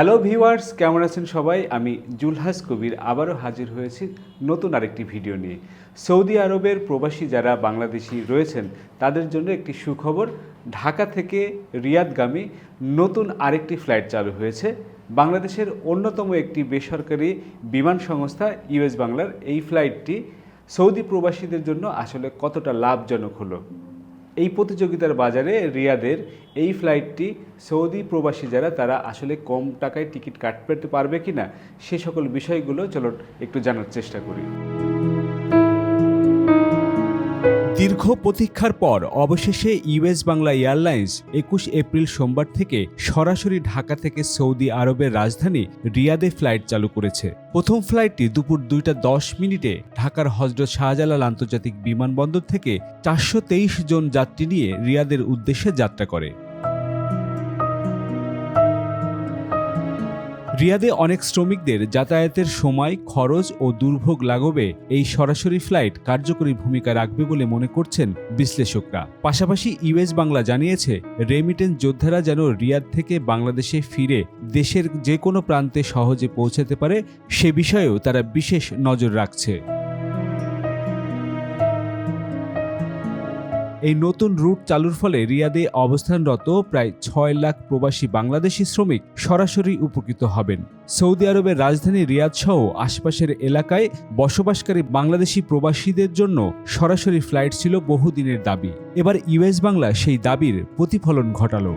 Hello viewers কেমন আছেন সবাই? আমি জুলহাস কবির আবারও হাজির হয়েছি নতুন আরেকটি ভিডিও নিয়ে। সৌদি আরবের প্রবাসী যারা বাংলাদেশি রয়েছেন, তাদের জন্য একটি সুখবর, ঢাকা থেকে রিয়াদগামী নতুন আরেকটি ফ্লাইট চালু হয়েছে। বাংলাদেশের অন্যতম একটি বেসরকারি বিমান সংস্থা ইউএস বাংলার এই ফ্লাইটটি সৌদি প্রবাসীদের জন্য আসলে কতটা লাভজনক হলো? এই প্রতিযোগিতার বাজারে রিয়াদের এই ফ্লাইটটি সৌদি প্রবাসী যারা, তারা আসলে কম টাকায় টিকিট কাটতে পারবে কি না সে সকল বিষয়গুলো চলো একটু জানার চেষ্টা করি। দীর্ঘ প্রতীক্ষার পর অবশেষে ইউএস বাংলা এয়ারলাইন্স একুশ এপ্রিল সোমবার থেকে সরাসরি ঢাকা থেকে সৌদি আরবের রাজধানী রিয়াদে ফ্লাইট চালু করেছে। প্রথম ফ্লাইটটি দুপুর দুইটা দশ মিনিটে ঢাকার হজরত শাহজালাল আন্তর্জাতিক বিমানবন্দর থেকে চারশো তেইশ জন যাত্রী নিয়ে রিয়াদের উদ্দেশ্যে যাত্রা করে। রিয়াদে অনেক শ্রমিকদের যাতায়াতের সময় খরচ ও দুর্ভোগ লাঘবে এই সরাসরি ফ্লাইট কার্যকরী ভূমিকা রাখবে বলে মনে করছেন বিশ্লেষকরা। পাশাপাশি ইউএস বাংলা জানিয়েছে, রেমিটেন্স যোদ্ধারা যেন রিয়াদ থেকে বাংলাদেশে ফিরে দেশের যে কোনো প্রান্তে সহজে পৌঁছাতে পারে, সে বিষয়েও তারা বিশেষ নজর রাখছে। এই নতুন রুট চালুর ফলে রিয়াদে অবস্থানরত প্রায় ছয় লাখ প্রবাসী বাংলাদেশি শ্রমিক সরাসরি উপকৃত হবেন। সৌদি আরবের রাজধানী রিয়াদ সহ আশপাশের এলাকায় বসবাসকারী বাংলাদেশি প্রবাসীদের জন্য সরাসরি ফ্লাইট ছিল বহুদিনের দাবি। এবার ইউএস বাংলা সেই দাবির প্রতিফলন ঘটালো।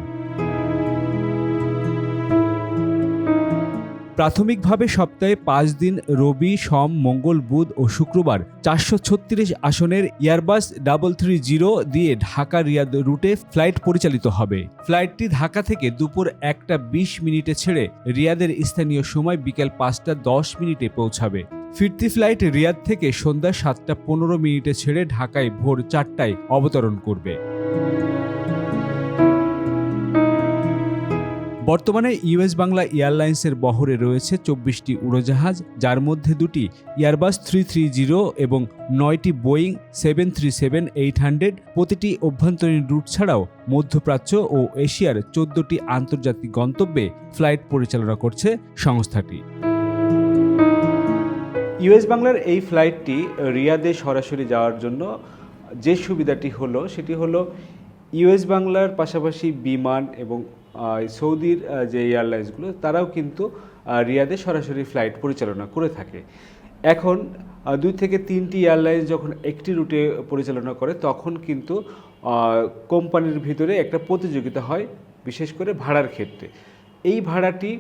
প্রাথমিকভাবে সপ্তাহে পাঁচ দিন রবি, সোম, মঙ্গল, বুধ ও শুক্রবার চারশো ছত্রিশ আসনের এয়ারবাস ডাবল থ্রি জিরো দিয়ে ঢাকা রিয়াদ রুটে ফ্লাইট পরিচালিত হবে। ফ্লাইটটি ঢাকা থেকে দুপুর একটা বিশ মিনিটে ছেড়ে রিয়াদের স্থানীয় সময় বিকেল পাঁচটা দশ মিনিটে পৌঁছাবে। ফিরতি ফ্লাইট রিয়াদ থেকে সন্ধ্যা সাতটা পনেরো মিনিটে ছেড়ে ঢাকায় ভোর চারটায় অবতরণ করবে। বর্তমানে ইউএস বাংলা এয়ারলাইন্সের বহরে রয়েছে চব্বিশটি উড়োজাহাজ, যার মধ্যে দুটি ইয়ারবাস থ্রি থ্রি জিরো এবং নয়টি Boeing seven three seven eight hundred প্রতিটি অভ্যন্তরীণ রুট ছাড়াও মধ্যপ্রাচ্য ও এশিয়ার চোদ্দটি আন্তর্জাতিক গন্তব্যে ফ্লাইট পরিচালনা করছে সংস্থাটি। ইউএস বাংলার এই ফ্লাইটটি রিয়াদে সরাসরি যাওয়ার জন্য যে সুবিধাটি হলো, সেটি হলো ইউএস বাংলার পাশাপাশি বিমান এবং সৌদির যে এয়ারলাইন্সগুলো, তারাও কিন্তু রিয়াদে সরাসরি ফ্লাইট পরিচালনা করে থাকে। এখন দুই থেকে তিনটি এয়ারলাইন্স যখন একটি রুটে পরিচালনা করে, তখন কিন্তু কোম্পানির ভিতরে একটা প্রতিযোগিতা হয়, বিশেষ করে ভাড়ার ক্ষেত্রে। এই ভাড়াটি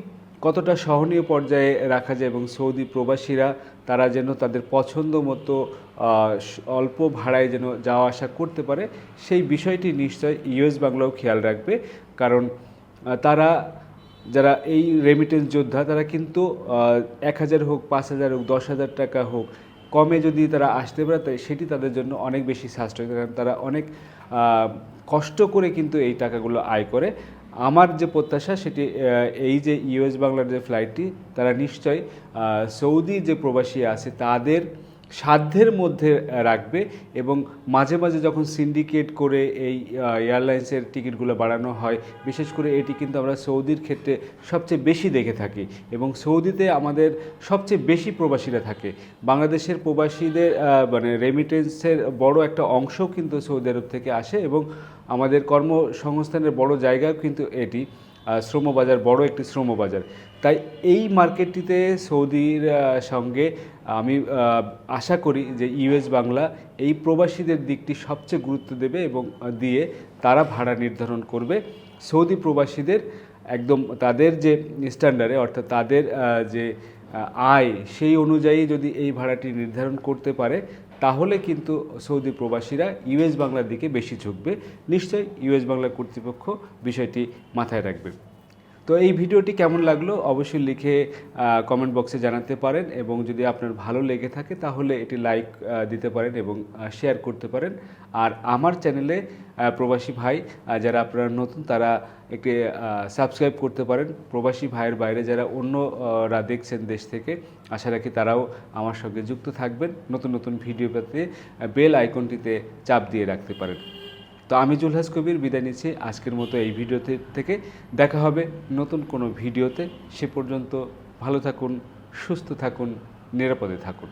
কতটা সহনীয় পর্যায়ে রাখা যায় এবং সৌদি প্রবাসীরা, তারা যেন তাদের পছন্দ মতো অল্প ভাড়ায় যেন যাওয়া আসা করতে পারে, সেই বিষয়টি নিশ্চয় ইউএস বাংলাও খেয়াল রাখবে। কারণ তারা, যারা এই রেমিটেন্স যোদ্ধা, তারা কিন্তু এক হাজার হোক, পাঁচ হাজার হোক, দশ হাজার টাকা হোক, কমে যদি তারা আসতে পারে, তাই সেটি তাদের জন্য অনেক বেশি সাশ্রয়, কারণ তারা অনেক কষ্ট করে কিন্তু এই টাকাগুলো আয় করে। আমার যে প্রত্যাশা, সেটি এই যে ইউএস বাংলার যে ফ্লাইটটি তারা নিশ্চয়ই সৌদি যে প্রবাসী আছে, তাদের সাধ্যের মধ্যে রাখবে এবং মাঝে মাঝে যখন সিন্ডিকেট করে এই এয়ারলাইন্সের টিকিটগুলো বাড়ানো হয়, বিশেষ করে এটি কিন্তু আমরা সৌদির ক্ষেত্রে সবচেয়ে বেশি দেখে থাকি এবং সৌদিতে আমাদের সবচেয়ে বেশি প্রবাসীরা থাকে। বাংলাদেশের প্রবাসীদের মানে রেমিটেন্সের বড় একটা অংশ কিন্তু সৌদি আরব থেকে আসে এবং আমাদের কর্মসংস্থানের বড় জায়গাও কিন্তু এটি। শ্রমবাজার, বড় একটি শ্রমবাজার। তাই এই মার্কেটটিতে সৌদির সঙ্গে আমি আশা করি যে ইউএস বাংলা এই প্রবাসীদের দিকটি সবচেয়ে গুরুত্ব দেবে এবং দিয়ে তারা ভাড়া নির্ধারণ করবে। সৌদি প্রবাসীদের একদম তাদের যে স্ট্যান্ডার্ডে অর্থাৎ তাদের যে, আয়, সেই অনুযায়ী যদি এই ভাড়াটি নির্ধারণ করতে পারে তাহলে কিন্তু সৌদি প্রবাসীরা ইউএস বাংলার দিকে বেশি ঝুঁকবে। নিশ্চয়ই ইউএস বাংলার কর্তৃপক্ষ বিষয়টি মাথায় রাখবে। তো এই ভিডিওটি কেমন লাগল অবশ্যই লিখে কমেন্ট বক্সে জানাতে পারেন এবং যদি আপনার ভালো লেগে থাকে তাহলে এটি লাইক দিতে পারেন এবং শেয়ার করতে পারেন। আর আমার চ্যানেলে প্রবাসী ভাই যারা আপনারা নতুন তারা একটি সাবস্ক্রাইব করতে পারেন। প্রবাসী ভাইয়ের বাইরে যারা অন্যরা দেখছেন দেশ থেকে, আশা রাখি তারাও আমার সঙ্গে যুক্ত থাকবেন। নতুন নতুন ভিডিও পেতে বেল আইকনটিতে চাপ দিয়ে রাখতে পারেন। তো আমি জুলহাস কবির বিদায় নিচ্ছি আজকের মতো এই ভিডিওতে থেকে। দেখা হবে নতুন কোনো ভিডিওতে। সে পর্যন্ত ভালো থাকুন, সুস্থ থাকুন, নিরাপদে থাকুন।